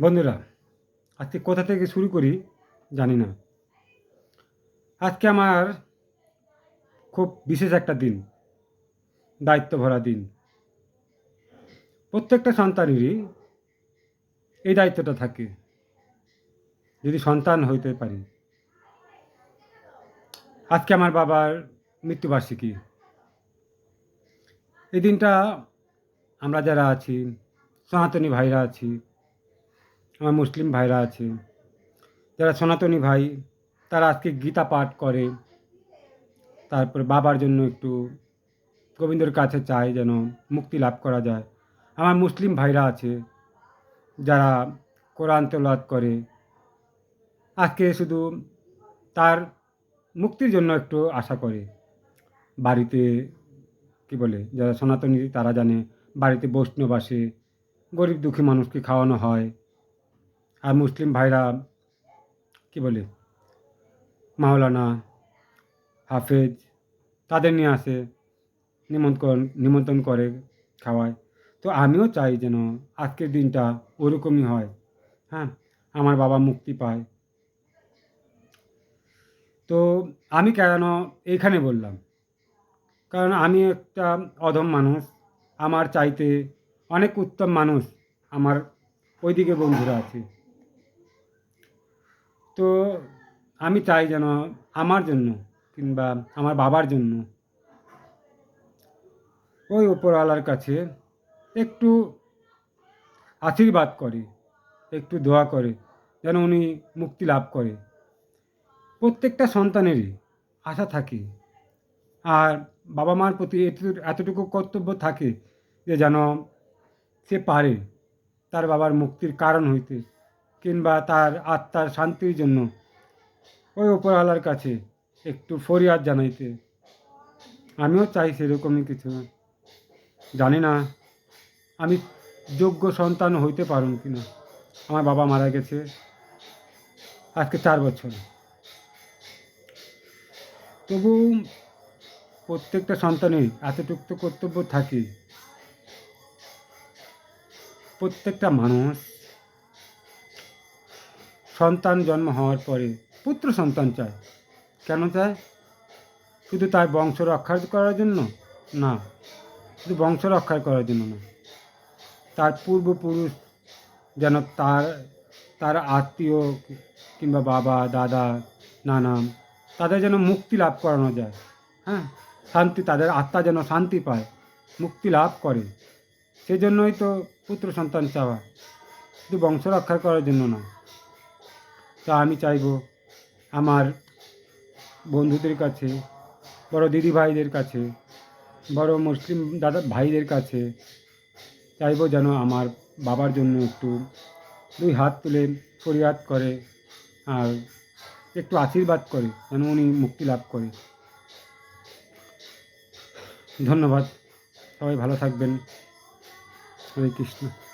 বন্ধুরা, আজকে কোথা থেকে শুরু করি জানি না। আজকে আমার খুব বিশেষ একটা দিন, দায়িত্ব ভরা দিন। প্রত্যেকটা সন্তানেরই এই দায়িত্বটা থাকে, যদি সন্তান হইতে পারি। আজকে আমার বাবার মৃত্যুবার্ষিকী। এই দিনটা আমরা যারা আছি, সনাতনী ভাইরা আছি আমার মুসলিম ভাইরা আছে, যারা সনাতনী ভাই, তারা আজকে গীতা পাঠ করে। তারপরে বাবার জন্য একটু গোবিন্দর কাছে চায় যেন মুক্তি লাভ করা যায়। আমার মুসলিম ভাইরা আছে, যারা কোরআন তেলাওয়াত করে। আজকে শুধু তার মুক্তির জন্য একটু আশা করে। বাড়িতে কি বলে, যারা সনাতনী, তারা জানে বাড়িতে বৈষ্ণব আসে, গরিব দুঃখী মানুষকে খাওয়ানো হয়। আর মুসলিম ভাইরা, কি বলে, মাওলানা, হাফেজ, তাদের নিয়ে আসে, নিমন্ত্রণ নিমন্ত্রণ করে খাওয়ায়। তো আমিও চাই যেন আজকের দিনটা ওরকমই হয়। হ্যাঁ আমার বাবা মুক্তি পায়। তো আমি কেন এইখানে বললাম? কারণ আমি একটা অধম মানুষ, আমার চাইতে অনেক উত্তম মানুষ আমার ওইদিকে বন্ধুরা আছে। তো আমি চাই যেন আমার জন্য কিংবা আমার বাবার জন্য ওই ওপরওয়ালার কাছে একটু আশীর্বাদ করে, একটু দোয়া করে, যেন উনি মুক্তি লাভ করে। প্রত্যেকটা সন্তানেরই আশা থাকে। আর বাবা মার প্রতি এতটুকু কর্তব্য থাকে যে যেন সে পারে তার বাবার মুক্তির কারণ হইতে কিংবা তার আত্মার শান্তির জন্য। ওই ওপরওয়ালার কাছে একটু ফরিয়াদ জানাইতে। আমিও চাই সেরকমই কিছু। জানি না, আমি যোগ্য সন্তান হইতে পারুন কি না আমার বাবা মারা গেছে আজকে চার বছর। তবু প্রত্যেকটা সন্তানের এতটুকু তো কর্তব্য থাকে। প্রত্যেকটা মানুষ সন্তান জন্ম হওয়ার পরে পুত্র সন্তান চায়। কেন চায়? শুধু তার বংশ রক্ষা করার জন্য? না, শুধু বংশ রক্ষা করার জন্য না। তার পূর্বপুরুষ যেন তার তার আত্মীয় কিংবা বাবা, দাদা, নানা, তাদের যেন মুক্তি লাভ করানো যায়। হ্যাঁ শান্তি, তাদের আত্মা যেন শান্তি পায়, মুক্তি লাভ করে। সেজন্যই তো পুত্র সন্তান চাওয়া। শুধু বংশ রক্ষা করার জন্য না। তা আমি চাইব আমার বন্ধুদের কাছে, বড় দিদি ভাইদের কাছে, বড় মুসলিম দাদা ভাইদের কাছে চাইব যেন আমার বাবার জন্য একটু দুই হাত তুলে ফরিয়াদ করে আর একটু আশীর্বাদ করে যেন উনি মুক্তি লাভ করে। ধন্যবাদ। সবাই ভালো থাকবেন। হরে কৃষ্ণ।